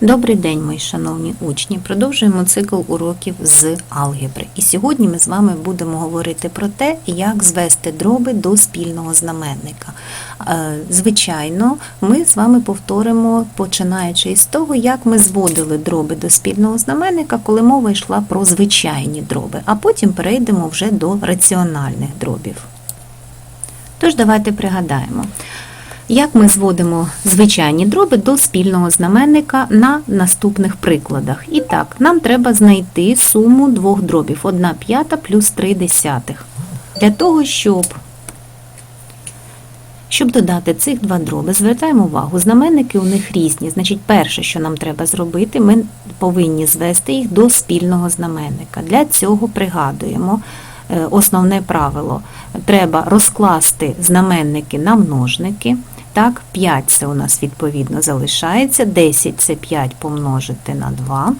Добрий день, мої шановні учні. Продовжуємо цикл уроків з алгебри. І сьогодні ми з вами будемо говорити про те, як звести дроби до спільного знаменника. Е, Звичайно, ми з вами повторимо, починаючи із того, як ми зводили дроби до спільного знаменника, коли мова йшла про звичайні дроби, а потім перейдемо вже до раціональних дробів. Тож давайте пригадаємо. Як ми зводимо звичайні дроби до спільного знаменника на наступних прикладах? І так, нам треба знайти суму двох дробів 1 п'ята плюс 3 десятих. Для того, щоб, щоб додати цих два дроби, звертаємо увагу, знаменники у них різні. Значить, перше, що нам треба зробити, ми повинні звести їх до спільного знаменника. Для цього пригадуємо е, основне правило. Треба розкласти знаменники на множники. Так, 5 це у нас відповідно залишається, 10 це 5 помножити на 2.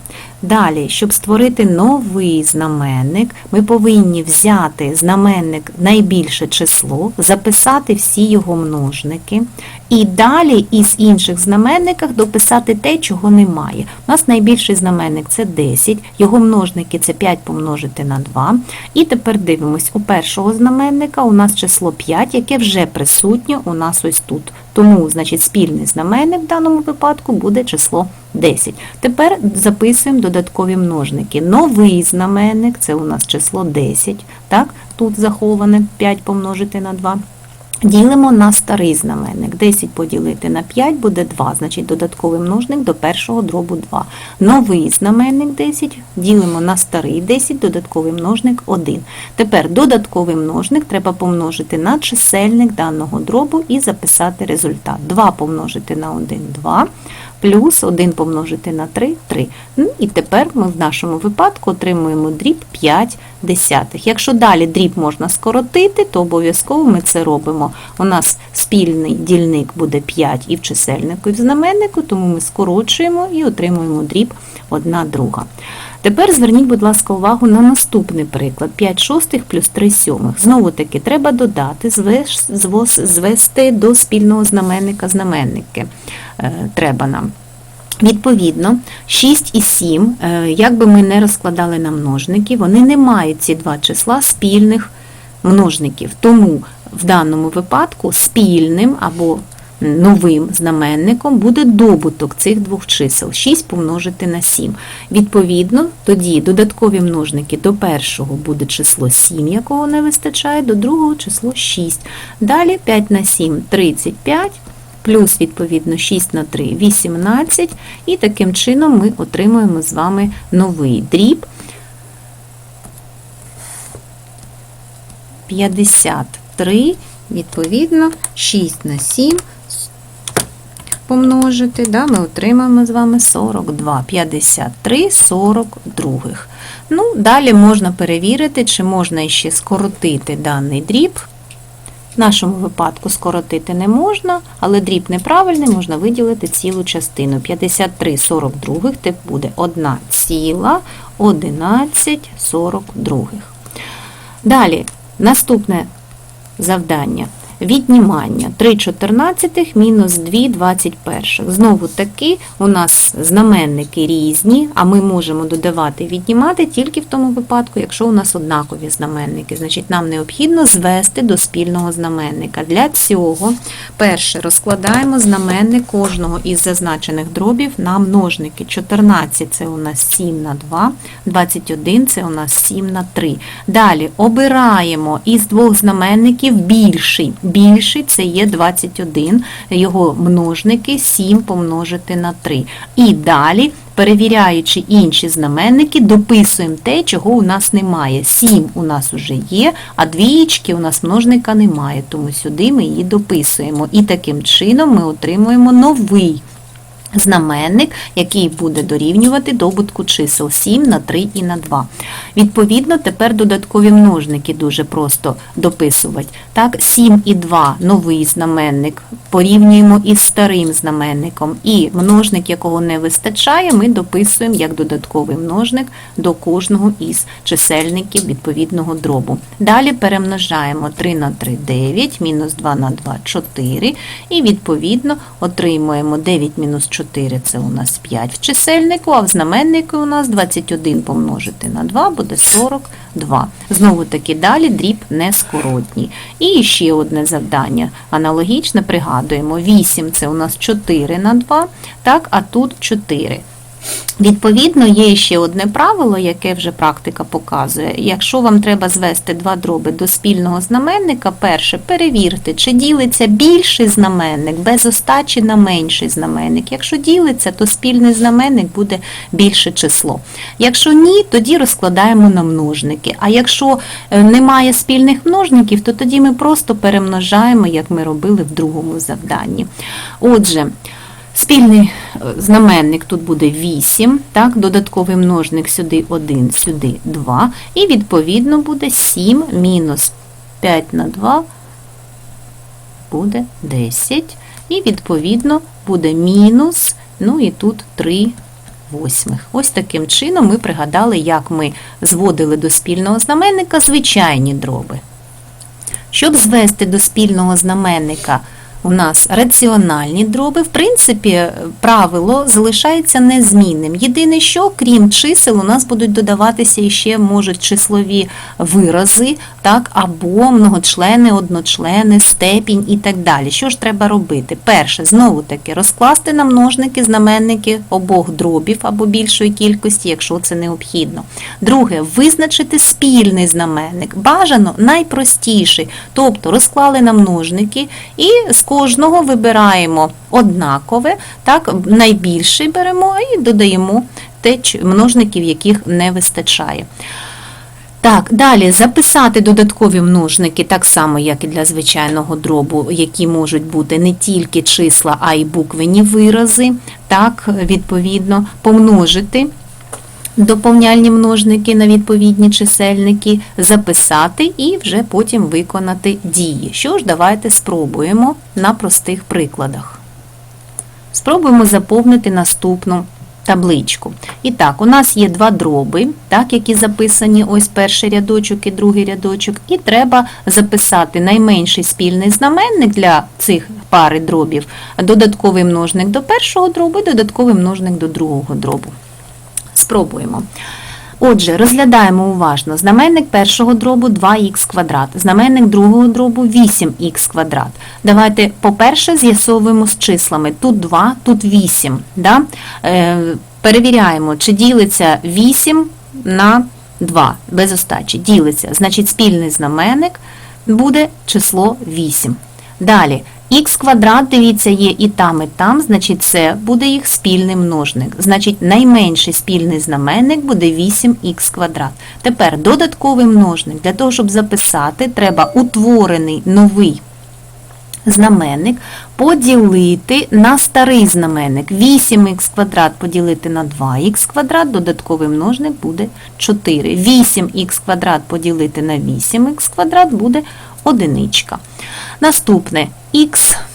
Далі, щоб створити новий знаменник, ми повинні взяти знаменник найбільше число, записати всі його множники, і далі із інших знаменниках дописати те, чого немає. У нас найбільший знаменник це 10, його множники це 5 помножити на 2. І тепер дивимось, у першого знаменника у нас число 5, яке вже присутнє у нас ось тут. Тому, значить, спільний знаменник в даному випадку буде число 10. Тепер записуємо додаткові множники. Новий знаменник це у нас число 10. Так, тут заховане 5 помножити на 2. Ділимо на старий знаменник. 10 поділити на 5 буде 2, значить додатковий множник до першого дробу 2. Новий знаменник 10 ділимо на старий 10, додатковий множник 1. Тепер додатковий множник треба помножити на чисельник даного дробу і записати результат. 2 помножити на 1 – 2, плюс 1 помножити на 3 – 3. Ну, і тепер ми в нашому випадку отримуємо дріб 5 десятих. Якщо далі дріб можна скоротити, то обов'язково ми це робимо. У нас спільний дільник буде 5 і в чисельнику, і в знаменнику, тому ми скорочуємо і отримуємо дріб 1 друга. Тепер зверніть, будь ласка, увагу на наступний приклад. 5 шостих плюс 3 сьомих. Знову таки, треба додати, звести до спільного знаменника знаменники. Е, Треба нам. Відповідно, 6 і 7, е, як би ми не розкладали на множники, вони не мають ці два числа спільних множників. Тому в даному випадку спільним або новим знаменником буде добуток цих двох чисел 6 помножити на 7. Відповідно, тоді додаткові множники до першого буде число 7, якого не вистачає, до другого число 6. Далі 5 на 7 – 35, плюс, відповідно, 6 на 3 – 18, і таким чином ми отримуємо з вами новий дріб 53, відповідно, 6 на 7 помножити, да, ми отримаємо з вами 42, 53, 42. Ну, далі можна перевірити, чи можна ще скоротити даний дріб. В нашому випадку скоротити не можна, але дріб неправильний, можна виділити цілу частину. 53 42 тип буде 1 ціла 11 42. Далі, наступне завдання. Віднімання 3 чотирнадцятих мінус 2 21. Знову таки у нас знаменники різні, а ми можемо додавати і віднімати тільки в тому випадку, якщо у нас однакові знаменники. Значить, нам необхідно звести до спільного знаменника. Для цього перше розкладаємо знаменник кожного із зазначених дробів на множники. 14 це у нас 7 на 2, 21 це у нас 7 на 3. Далі обираємо із двох знаменників більший. Більший це є 21, його множники 7 помножити на 3. І далі, перевіряючи інші знаменники, дописуємо те, чого у нас немає. 7 у нас вже є, а двієчки у нас множника немає, тому сюди ми її дописуємо. І таким чином ми отримуємо новий знаменник, який буде дорівнювати добутку чисел 7 на 3 і на 2. Відповідно, тепер додаткові множники дуже просто дописувати. Так, 7 і 2 – новий знаменник, порівнюємо із старим знаменником. І множник, якого не вистачає, ми дописуємо як додатковий множник до кожного із чисельників відповідного дробу. Далі перемножаємо 3 на 3 – 9, мінус 2 на 2 – 4, і відповідно отримуємо 9 мінус 4 4 це у нас 5 в чисельнику, а в знаменнику у нас 21 помножити на 2 буде 42. Знову таки далі дріб нескоротній. І ще одне завдання. Аналогічно пригадуємо. 8 це у нас 4 на 2, так, а тут 4. Відповідно, є ще одне правило, яке вже практика показує. Якщо вам треба звести два дроби до спільного знаменника, перше перевірте, чи ділиться більший знаменник без остачі на менший знаменник. Якщо ділиться, то спільний знаменник буде більше число. Якщо ні, тоді розкладаємо на множники. А якщо е, немає спільних множників, то тоді ми просто перемножаємо, як ми робили в другому завданні. Отже, Спільний е, знаменник тут буде 8, так, додатковий множник сюди 1, сюди 2, і відповідно буде 7 мінус 5 на 2 буде 10. І відповідно буде мінус, ну і тут 3 восьмих. Ось таким чином ми пригадали, як ми зводили до спільного знаменника звичайні дроби. Щоб звести до спільного знаменника у нас раціональні дроби, в принципі, правило залишається незмінним. Єдине, що крім чисел, у нас будуть додаватися іще можуть числові вирази, так, або многочлени, одночлени, степінь і так далі. Що ж треба робити? Перше, знову таки, розкласти на множники, знаменники обох дробів або більшої кількості, якщо це необхідно. Друге, визначити спільний знаменник. Бажано найпростіший, тобто розклали на множники і кожного вибираємо однакове, так, найбільший беремо і додаємо те множників, яких не вистачає. Так, далі записати додаткові множники, так само, як і для звичайного дробу, які можуть бути не тільки числа, а й буквені вирази. Так, відповідно, помножити доповняльні множники на відповідні чисельники, записати і вже потім виконати дії. Що ж, давайте спробуємо на простих прикладах. Спробуємо заповнити наступну табличку. І так, у нас є два дроби, так, які записані ось перший рядочок і другий рядочок, і треба записати найменший спільний знаменник для цих пари дробів, додатковий множник до першого дробу і додатковий множник до другого дробу. Спробуємо. Отже, розглядаємо уважно. Знаменник першого дробу 2х квадрат, знаменник другого дробу 8х квадрат. Давайте, по-перше, з'ясовуємо з числами. Тут 2, тут 8. Да? Е, перевіряємо, чи ділиться 8 на 2 без остачі. Ділиться. Значить, спільний знаменник буде число 8. Далі. Х квадрат, дивіться, є і там, і там, значить це буде їх спільний множник. Значить, найменший спільний знаменник буде 8х квадрат. Тепер додатковий множник. Для того, щоб записати, треба утворений новий знаменник поділити на старий знаменник. 8х квадрат поділити на 2х квадрат, додатковий множник буде 4. 8х квадрат поділити на 8х квадрат буде одиничка. Наступне х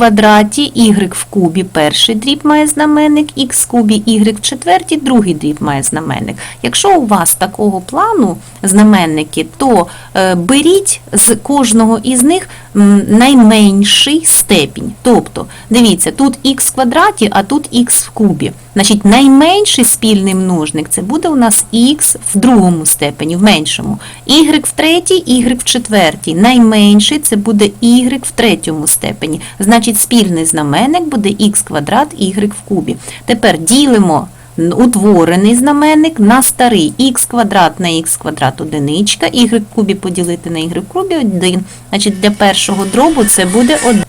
квадраті, y в кубі перший дріб має знаменник, х в кубі y в четвертій другий дріб має знаменник. Якщо у вас такого плану знаменники, то е, беріть з кожного із них найменший степінь. Тобто, дивіться, тут х в квадраті, а тут х в кубі. Значить, найменший спільний множник це буде у нас х в другому степені, в меншому. y в третій, y в четвертій. Найменший це буде y в третьому степені. Значить, спільний знаменник буде х квадрат y в кубі. Тепер ділимо утворений знаменник на старий х квадрат на х квадрат одиничка, y в кубі поділити на y в кубі 1. Значить, для першого дробу це буде 1.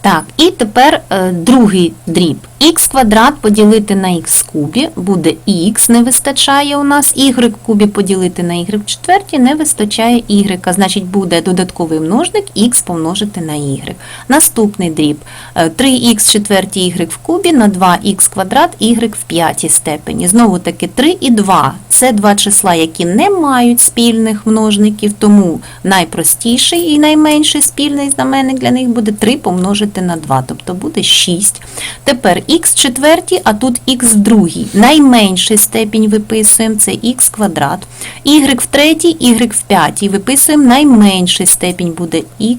Так, і тепер е, другий дріб. Х квадрат поділити на х кубі буде х, не вистачає у нас, y кубі поділити на y в четвертій не вистачає y, значить буде додатковий множник х помножити на y. Наступний дріб. Е, 3х в y в кубі на 2х квадрат y в п'ятій степені. Знову таки 3 і 2 – це два числа, які не мають спільних множників, тому найпростіший і найменший спільний знаменник для них буде 3 помножити на 2, тобто буде 6. Тепер х четвертій, а тут х другій. Найменший степінь виписуємо, це х квадрат. y в третій, y в п'ятій. Виписуємо найменший степінь буде y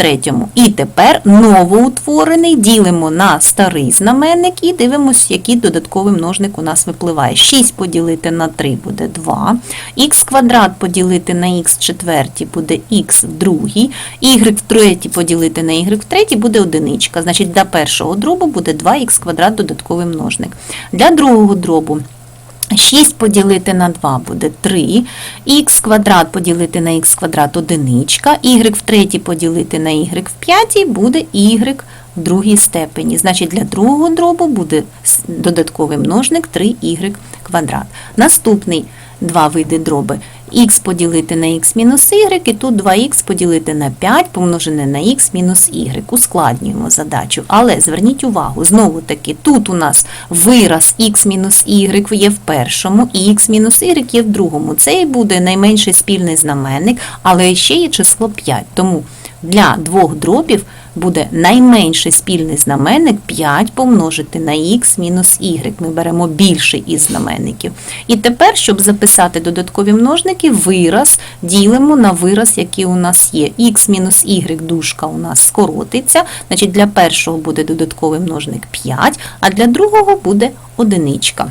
третьому. І тепер новоутворений ділимо на старий знаменник і дивимося, який додатковий множник у нас випливає. 6 поділити на 3 буде 2, х квадрат поділити на х четвертій буде х в другій, y в третій поділити на y в третій буде одиничка. Значить, для першого дробу буде 2х квадрат додатковий множник. Для другого дробу 6 поділити на 2 буде 3, х квадрат поділити на х квадрат одиничка, y в третій поділити на y в п'ятій буде y в другій степені. Значить, для другого дробу буде додатковий множник 3y квадрат. Наступний два види дроби. Х поділити на х мінус y, і тут 2х поділити на 5 помножене на х мінус y. Ускладнюємо задачу. Але зверніть увагу, знову таки, тут у нас вираз х мінус y є в першому, і х мінус y є в другому. Це і буде найменший спільний знаменник, але ще є число 5. Тому для двох дробів буде найменший спільний знаменник 5 помножити на х мінус y. Ми беремо більший із знаменників. І тепер, щоб записати додаткові множники, вираз ділимо на вираз, який у нас є. х мінус y дужка у нас скоротиться, значить для першого буде додатковий множник 5, а для другого буде одиничка.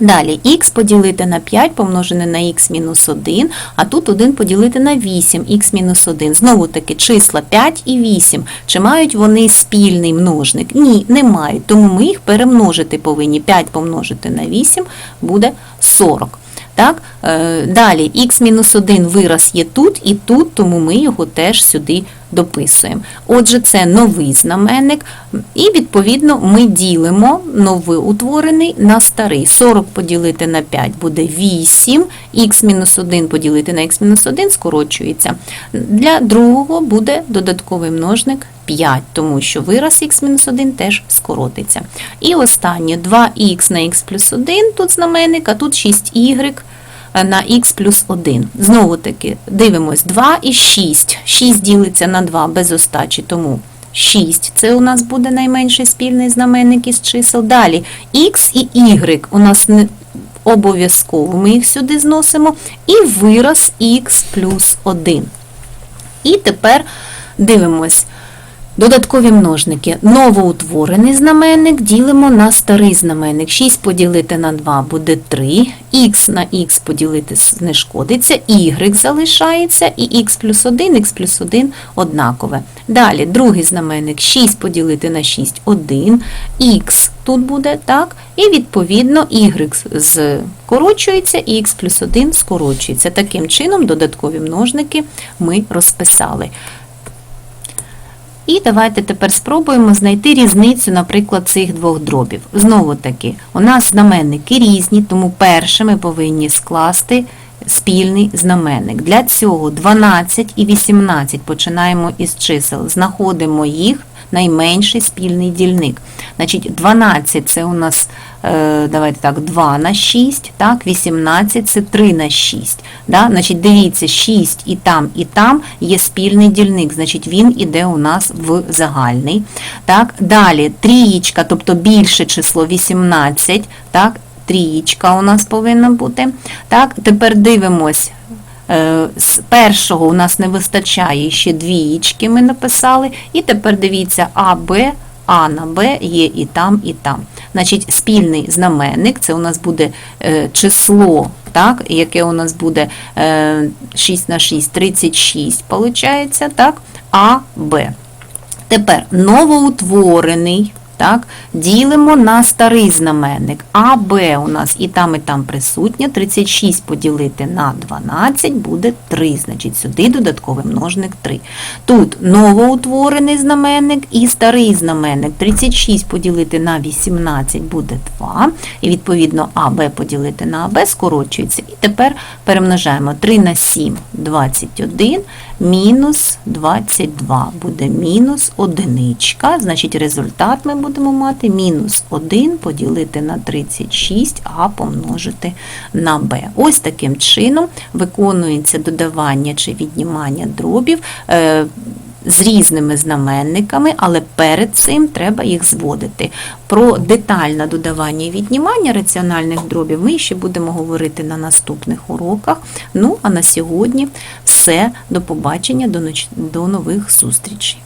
Далі х поділити на 5 помножене на х мінус 1, а тут 1 поділити на 8, х мінус 1. Знову таки числа 5 і 8. Чи мають вони спільний множник? Ні, не мають, тому ми їх перемножити повинні. 5 помножити на 8 буде 40. Так? Е, Далі х-1 вираз є тут і тут, тому ми його теж сюди дописуємо. Отже, це новий знаменник, і відповідно ми ділимо новий утворений на старий. 40 поділити на 5 буде 8, х-1 поділити на х-1 скорочується. Для другого буде додатковий множник 5, тому що вираз х-1 теж скоротиться. І останнє 2х на х плюс 1, тут знаменник, а тут 6y на х плюс 1. Знову таки, дивимось, 2 і 6. 6 ділиться на 2 без остачі, тому 6. Це у нас буде найменший спільний знаменник із чисел. Далі х і y у нас не обов'язково, ми їх сюди зносимо. І вираз х плюс 1. І тепер дивимось. Додаткові множники. Новоутворений знаменник ділимо на старий знаменник. 6 поділити на 2 буде 3, х на х поділити не шкодиться, y залишається, і х плюс 1, х плюс 1 однакове. Далі, другий знаменник 6 поділити на 6 1, х тут буде, так, і відповідно y скорочується, і х плюс 1 скорочується. Таким чином, додаткові множники ми розписали. І давайте тепер спробуємо знайти різницю, наприклад, цих двох дробів. Знову таки, у нас знаменники різні, тому перше ми повинні скласти спільний знаменник. Для цього 12 і 18 починаємо із чисел, знаходимо їх найменший спільний дільник. Значить, 12 це у нас, давайте так, 2 на 6, так, 18 це 3 на 6. Да? Значить, дивіться, 6 і там, і там є спільний дільник, значить він іде у нас в загальний. Так? Далі трієчка, тобто більше число 18, так? трієчка у нас повинна бути. Так? Тепер дивимось. Е, З першого у нас не вистачає ще двієчки, ми написали. І тепер дивіться, А, Б, А на Б є і там, і там. Значить, спільний знаменник, це у нас буде е, число, так, яке у нас буде е, 6 на 6, 36, виходить, так, А, Б. Тепер новоутворений. Так, ділимо на старий знаменник. А, Б у нас і там, і там присутнє. 36 поділити на 12 буде 3. Значить, сюди додатковий множник 3. Тут новоутворений знаменник і старий знаменник. 36 поділити на 18 буде 2. І відповідно А, Б поділити на АБ скорочується. І тепер перемножаємо 3 на 7 21 мінус 22 буде мінус одиничка. Значить, результат ми будемо мати мінус 1 поділити на 36, а помножити на b. Ось таким чином виконується додавання чи віднімання дробів. е, З різними знаменниками, але перед цим треба їх зводити. Про детальне додавання і віднімання раціональних дробів ми ще будемо говорити на наступних уроках. Ну, а на сьогодні все. До побачення, до нових зустрічей.